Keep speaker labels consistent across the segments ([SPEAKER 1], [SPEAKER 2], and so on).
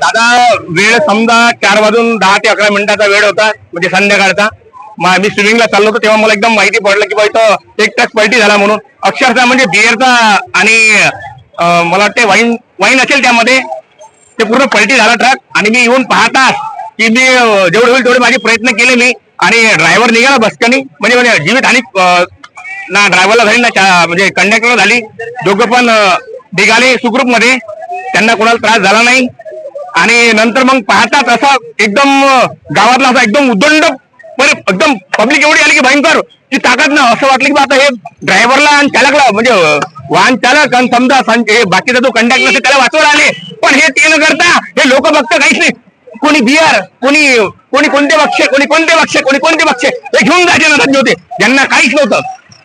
[SPEAKER 1] दादा वेळ समजा चार वाजून दहा ते अकरा मिनिटाचा वेळ होता म्हणजे संध्याकाळचा. मी स्विमिंगला चाललो होतो तेव्हा मला एकदम माहिती पडलं की बा इथं एक तास पलटी झाला म्हणून. अक्षरशः म्हणजे बिअरचा आणि मला वाटते वाईन वाईन असेल त्यामध्ये ते पूर्ण पलटी झाला ट्रक आणि मी येऊन पाहताच की मी जेवढे होईल तेवढे माझे प्रयत्न केले मी. आणि ड्रायव्हर निघाला बसकनी म्हणजे म्हणजे जीवित आणि ना ड्रायव्हरला झाली ना म्हणजे कंडक्टरला झाली. दोघं पण निघाले सुखरूपमध्ये त्यांना कोणाला त्रास झाला नाही. आणि नंतर मग पाहताच असा एकदम गावातला असा एकदम उदंड म्हणजे एकदम पब्लिक एवढी आली की भयंकर की ताकद ना असं वाटलं की आता हे ड्रायव्हरला आणि चालकला म्हणजे वाहन चालक आणि समजा हे बाकीचा जो कंडक्टर असेल त्याला वाचवायला आले. पण हे ते न करता हे लोक फक्त काहीच नाही. कोणी बियर कोणी कोणी कोणते बक्षे कोणी कोणते बक्षे कोणी कोणते बक्षे हे घेऊन जायचे ना होते. ज्यांना काहीच नव्हतं.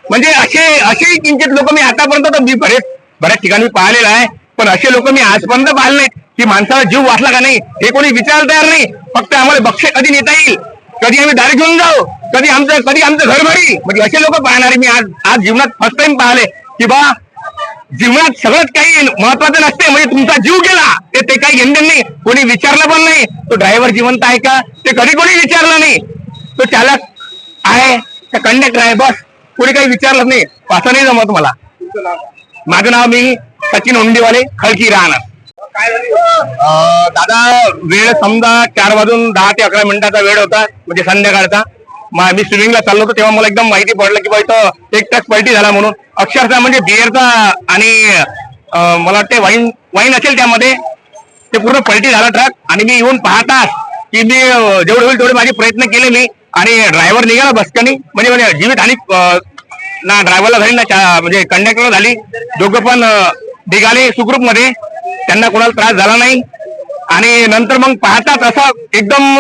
[SPEAKER 1] म्हणजे असे असेही किंचित लोक मी आतापर्यंत तर मी बरेच बऱ्याच ठिकाणी पाहिलेलं आहे. पण असे लोक मी आजपर्यंत पाहिले नाहीत की माणसाला जीव वाचला का नाही हे कोणी विचारायला तयार नाही. फक्त आम्हाला बक्षे कधी नेता येईल? कधी आम्ही दारी घेऊन जाऊ? कधी आमचं कधी आमचं घर भरी? म्हणजे असे लोक पाहणारे मी आज आज जीवनात फर्स्ट टाइम पाहिले. की बा जीवनात सगळंच काही महत्वाचं नसते म्हणजे तुमचा जीव गेला. ते ते काही घेणं नाही. कोणी विचारलं पण नाही. तो ड्रायव्हर जिवंत आहे का? ते कधी कोणी विचारलं नाही. तो चालक आहे का कंडक्टर आहे? बस. कोणी काही विचारलं नाही. असं नाही जमत मला. माझं नाव मी सचिन उंडीवाले खळकी राहणार. दादा वेळ समजा चार वाजून दहा ते अकरा मिनिटाचा वेळ होता म्हणजे संध्याकाळचा. मी स्विमिंगला चाललो होतो तेव्हा मला एकदम माहिती पडलं की इथं एक तास पलटी झाला म्हणून. अक्षरशः म्हणजे बिअरचा आणि मला वाटते वाईन वाईन असेल त्यामध्ये ते पूर्ण पलटी झाला ट्रक आणि मी येऊन पाहताच की मी जेवढे होईल तेवढे माझे प्रयत्न केले मी. आणि ड्रायव्हर निघाला बसकनी म्हणजे म्हणजे जीवित आणि ना ड्रायव्हरला झाली ना म्हणजे कंडक्टरला झाली. दोघं पण निघाले सुखरूपमध्ये त्यांना कोणाला त्रास झाला नाही. आणि नंतर मग पाहताच असा एकदम